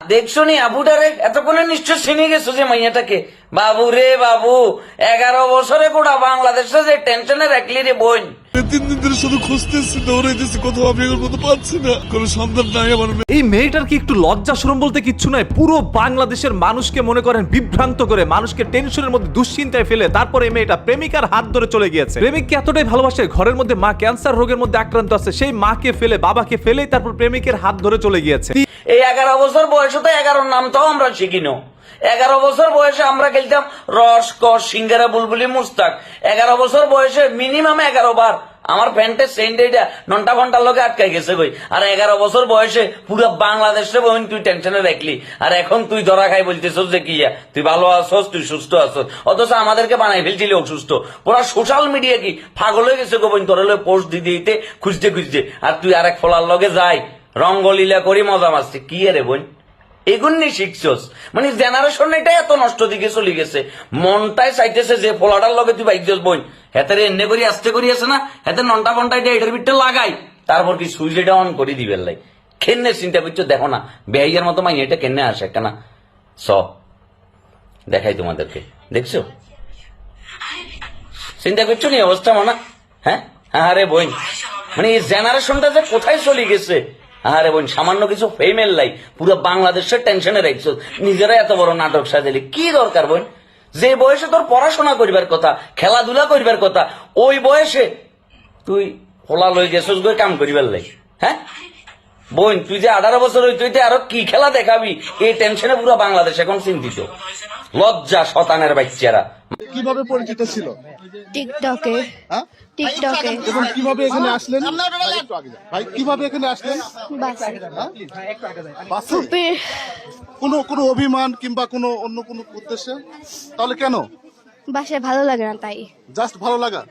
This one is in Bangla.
দেখছ নি আবুটারে এতক্ষণে নিশ্চয় চিনে গেছো যে মাইয়াটাকে। বাবু রে বাবু এগারো বছরে গোটা বাংলাদেশে যে টেনশনে রাখলি রে বোন তিন দিন ধরে শুধু খুঁজতেছি দৌড়াইতেছি কোথাও আমি এগুলোর মতো পাচ্ছি না। কোনো সন্ধান নাই আমার এই মেয়েটার কি একটু লজ্জা শরম বলতে কিচ্ছু নাই? পুরো বাংলাদেশের মানুষকে মনে করেন বিভ্রান্ত করে মানুষকে টেনশনের মধ্যে দুশ্চিন্তায় ফেলে তারপরে এই মেয়েটা প্রেমিকার হাত ধরে চলে গিয়েছে। প্রেমিককে এতটাই ভালোবাসে ঘরের মধ্যে মা ক্যান্সার রোগের মধ্যে আক্রান্ত আছে সেই মাকে ফেলে বাবাকে ফেলেই তারপর প্রেমিকের হাত ধরে চলে গিয়েছে। এই এগারো বছর বয়সে তো এগারোর নামটাও আমরা শিখিনো এগারো বছর বয়সে আমরা খেলতাম রস কস সিঙ্গারা, বুলবুলি, মুস্তাক। এগারো বছর বয়সে মিনিমাম এগারো বার। আমার প্যান্টের এইটা নন্টা ঘণ্টার লোকে আটকাই গেছে কই। আর এগারো বছর বয়সে পুরো বাংলাদেশে বহিন তুই টেনশনে রাখলি। আর এখন তুই ধরা খাই বলতেছস যে কি তুই ভালো আছস, তুই সুস্থ আছস। অথচ আমাদেরকে বানাই ফেলছিলি অসুস্থ পুরা সোশ্যাল মিডিয়া কি? পাগল হয়ে গেছে গোবিন তোর পোস্ট দিতে দিতে খুঁজতে খুঁজতে। আর তুই আরেক ফলার লগে যাই। রঙ্গলীলা করি মজা মারছে। কি রে বোন এগুন্নি শিখছস। মানে জেনারেশন এটা এত নষ্ট দিকে চলে গেছে। মনটাই চাইতেছে যে ফলাটার লগে তুই বাইক বোন হেতারে এনে করি, আসতে করি আছে না হেতে নন্টা ফন্টা এটা এটার ভিতরে লাগাই। তারপর কি সুইচ এটা অন করে দিবে লাই। চিন্তা করছ? দেখো না, বেহাইয়ার মতো মাইনে এটা কেনে আসে একটা না? স দেখাই তোমাদেরকে। দেখছ? চিন্তা করছ নি অবস্থা মানা? হ্যাঁ? আরে বোন মানে এই জেনারেশনটা যে কোথায় চলে গেছে? আরে বোন, সামান্য কিছু ফেমেল লাই, পুরো বাংলাদেশের টেনশনে রাখছো নিজেরা এত বড় নাটক সাজালি কি দরকার বোন? যে বয়সে তোর পড়াশোনা করিবার কথা, খেলাধুলা করিবার কথা, ওই বয়সে তুই খোলা লই গেছস গই কাম করিবার লাই হ্যাঁ? বোন, তুই যে আঠারো বছর হই, তুই আরও কি খেলা দেখাবি, এই টেনশনে পুরো বাংলাদেশ এখন চিন্তিত। লজ্জা শতানের বাচ্চারা। কীভাবে পরিচিত ছিল? টিকটকে। হ্যাঁ? টিকটকে। এবং কীভাবে এখানে আসলেন? ভাই কীভাবে এখানে আসলেন? বাসে। হ্যাঁ? কোনো কোনো অভিমান কিংবা কোনো অন্য কোনো উদ্দেশ্যে? তাহলে কেন? বাসে ভালো লাগে না তাই। জাস্ট ভালো লাগা?